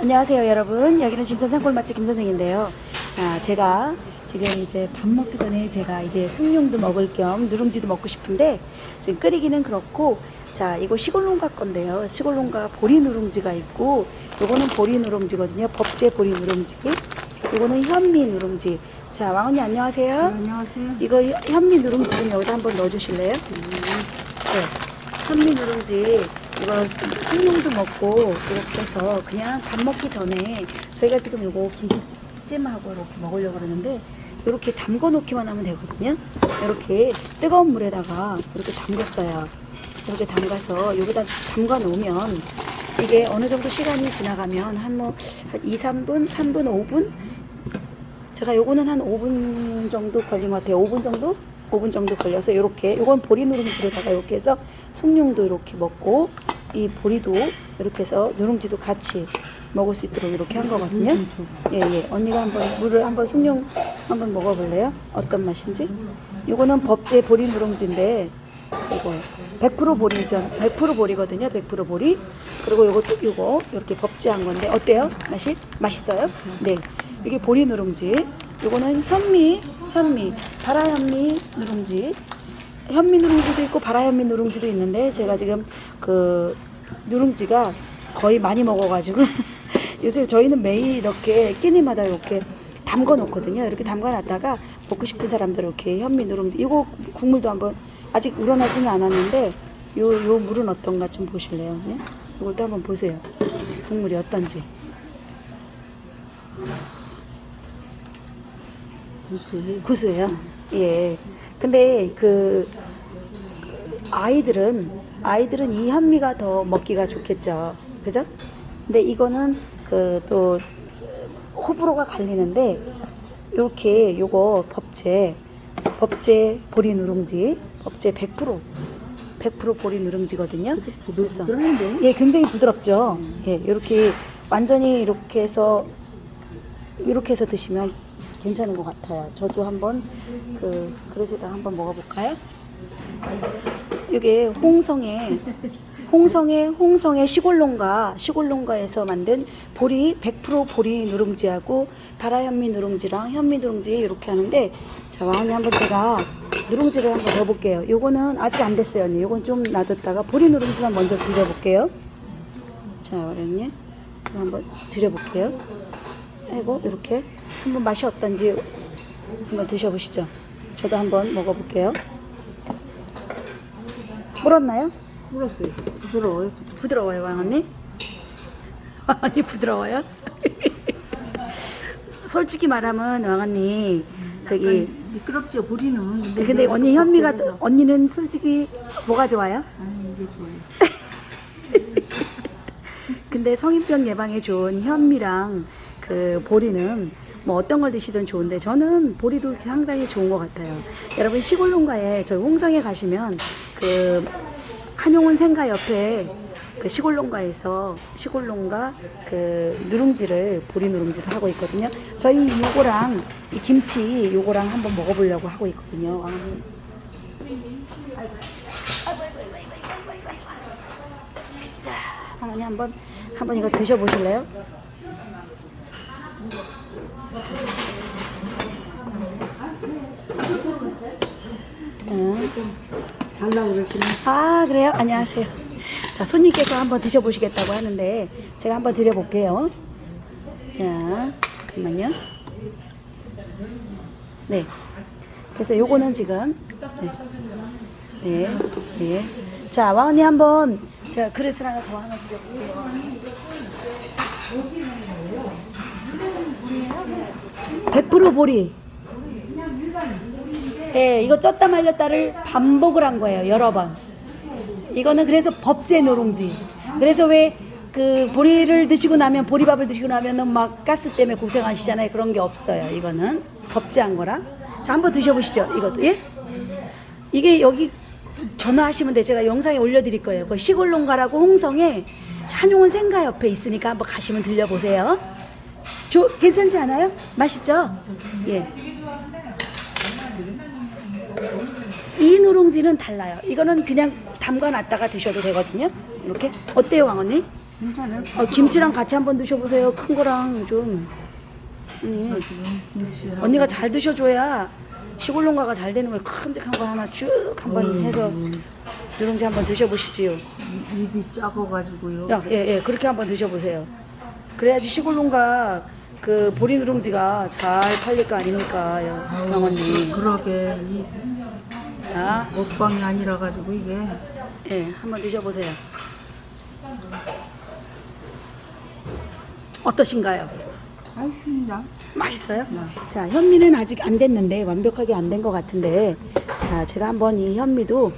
안녕하세요 여러분. 여기는 진천산 꿀맛집 김선생인데요. 자 제가 지금 이제 밥 먹기 전에 제가 이제 숭늉도 먹을 겸 누룽지도 먹고 싶은데 지금 끓이기는 그렇고 자 이거 시골농가 건데요. 시골농가 보리 누룽지가 있고 요거는 보리 누룽지거든요. 법제 보리 누룽지. 요거는 현미 누룽지. 자 왕언니 안녕하세요. 안녕하세요. 이거 현- 현미 누룽지 좀 여기다 한번 넣어주실래요? 네. 현미 누룽지 이거 숭늉도 먹고 이렇게 해서 그냥 밥 먹기 전에 저희가 지금 이거 김치찜하고 이렇게 먹으려고 그러는데 이렇게 담궈 놓기만 하면 되거든요. 이렇게 뜨거운 물에다가 이렇게 담갔어요. 이렇게 담가서 여기다 담가 놓으면 이게 어느 정도 시간이 지나가면 한 뭐 한 2, 3분, 3분, 5분 제가 요거는 한 5분 정도 걸린 것 같아요. 5분 정도? 5분 정도 걸려서 이렇게 요건 보리 누룽지로다가 이렇게 해서 숭늉도 이렇게 먹고 이 보리도 이렇게 해서 누룽지도 같이 먹을 수 있도록 이렇게 한 거거든요. 예, 예. 언니가 한번 물을 한번 숭늉 한번 먹어볼래요? 어떤 맛인지? 요거는 법제 보리 누룽지인데 이거 100% 보리죠. 100% 보리거든요. 100% 보리. 그리고 요것도 요거 이렇게 법제한 건데 어때요? 맛이? 맛있어요? 네. 이게 보리 누룽지. 요거는 현미, 현미, 바라 현미 누룽지. 현미 누룽지도 있고 바라 현미 누룽지도 있는데 제가 지금 그 누룽지가 거의 많이 먹어가지고 요새 저희는 매일 이렇게 끼니마다 이렇게 담궈 놓거든요. 이렇게 담궈 놨다가 먹고 싶은 사람들 이렇게 현미 누룽지 이거 국물도 한번 아직 우러나지는 않았는데 요 요 물은 어떤가 좀 보실래요? 네? 이것도 한번 보세요. 국물이 어떤지. 구수해. 구수해요. 예. 근데 그 아이들은 아이들은 이 현미가 더 먹기가 좋겠죠. 그죠? 근데 이거는 그 또 호불호가 갈리는데 이렇게 요거 법제 법제 보리 누룽지 법제 100% 100% 보리 누룽지거든요. 그래서 예, 굉장히 부드럽죠. 예, 이렇게 완전히 이렇게 해서 이렇게 해서 드시면 괜찮은 것 같아요. 저도 한번 그 그릇에다 한번 먹어볼까요? 이게 홍성의 홍성의 홍성의 시골농가 시골농가에서 만든 보리 100% 보리 누룽지하고 바라 현미 누룽지랑 현미 누룽지 이렇게 하는데 자 왕언니 한번 제가 누룽지를 한번 넣어볼게요. 요거는 아직 안 됐어요, 언니. 요건 좀 놔뒀다가 보리 누룽지만 먼저 드려볼게요. 자, 어른이 한번 드려볼게요. 아이고 이렇게 한번 맛이 어떤지 한번 드셔보시죠. 저도 한번 먹어볼게요. 물었나요? 불었어요. 부드러워요. 부드러워요, 왕 언니? 왕 언니 부드러워요? 솔직히 말하면 왕 언니 저기 약간 미끄럽죠 보리는. 근데, 근데 언니 현미가 걱정해서. 언니는 솔직히 뭐가 좋아요? 아 이게 좋아요. 근데 성인병 예방에 좋은 현미랑 그 보리는 뭐 어떤 걸 드시든 좋은데 저는 보리도 상당히 좋은 것 같아요. 여러분 시골 농가에 저희 홍성에 가시면 그 한용운 생가 옆에 그 시골 농가에서 시골 농가 그 누룽지를 보리 누룽지를 하고 있거든요. 저희 요거랑 이 김치 요거랑 한번 먹어보려고 하고 있거든요. 아, 자, 어머니 한번 한번 이거 드셔보실래요? 응. 달라고 그러시면 아 그래요? 안녕하세요. 자 손님께서 한번 드셔보시겠다고 하는데 제가 한번 드려볼게요. 자 잠깐만요. 네. 그래서 요거는 지금 네. 네. 네. 자 왕언니 한번 제가 그릇을 하나 더 하나 드려볼게요. 100% 보리. 예, 이거 쪘다 말렸다를 반복을 한 거예요, 여러 번. 이거는 그래서 법제 누룽지. 그래서 왜 그 보리를 드시고 나면 보리밥을 드시고 나면은 막 가스 때문에 고생하시잖아요. 그런 게 없어요. 이거는 법제한 거라. 자, 한번 드셔보시죠. 이것도 예? 이게 여기 전화하시면 돼. 제가 영상에 올려드릴 거예요. 그 시골 농가라고 홍성에 한용운 생가 옆에 있으니까 한번 가시면 들려보세요. 조, 괜찮지 않아요? 맛있죠? 예. 이 누룽지는 달라요. 이거는 그냥 담가 놨다가 드셔도 되거든요. 이렇게. 어때요, 왕언니? 괜찮아요. 어, 김치랑 같이 한번 드셔보세요. 큰 거랑 좀. 김치 언니가 잘 드셔줘야 시골 농가가 잘 되는 거예요. 큼직한 거 하나 쭉 한번 음. 해서 누룽지 한번 드셔보시지요. 입이 작아가지고요. 야, 예, 예, 그렇게 한번 드셔보세요. 그래야지 시골 농가 그 보리 누룽지가 잘 팔릴 거 아닙니까, 영 언니. 그러게 이 자, 먹방이 아니라 가지고 이게 예, 한번 드셔보세요. 어떠신가요? 맛있습니다. 맛있어요? 자, 현미는 아직 안 됐는데 완벽하게 안 된 것 같은데 자, 제가 한번 이 현미도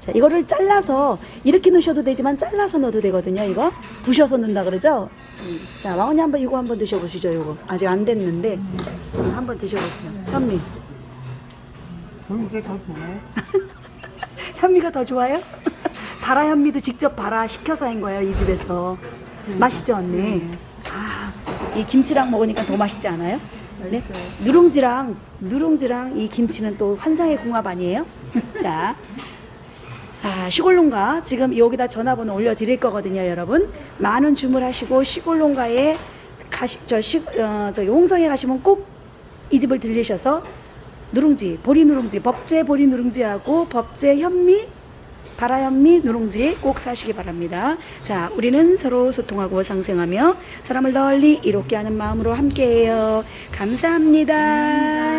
자, 이거를 잘라서 이렇게 넣으셔도 되지만 잘라서 넣어도 되거든요. 이거 부셔서 넣는다 그러죠? 음. 자, 왕언니 한번 이거 한번 드셔보시죠. 이거 아직 안 됐는데 음, 한번 드셔보세요. 현미, 저는 이게 더 좋아요. 현미가 더 좋아요? 발화 현미도 직접 발화 시켜서 한 거예요. 이 집에서 맛있죠, 언니? 아, 이 김치랑 먹으니까 더 맛있지 않아요? 네? 맛있어요. 누룽지랑 누룽지랑 이 김치는 또 환상의 궁합 아니에요? 자, 아, 시골농가 지금 여기다 전화번호 올려드릴 거거든요, 여러분. 많은 주문하시고 시골농가에 가시 저 시, 어, 저기 홍성에 가시면 꼭 이 집을 들리셔서 누룽지, 보리 누룽지, 법제 보리 누룽지하고 법제 현미, 바라 현미 누룽지 꼭 사시기 바랍니다. 자, 우리는 서로 소통하고 상생하며 사람을 널리 이롭게 하는 마음으로 함께해요. 감사합니다.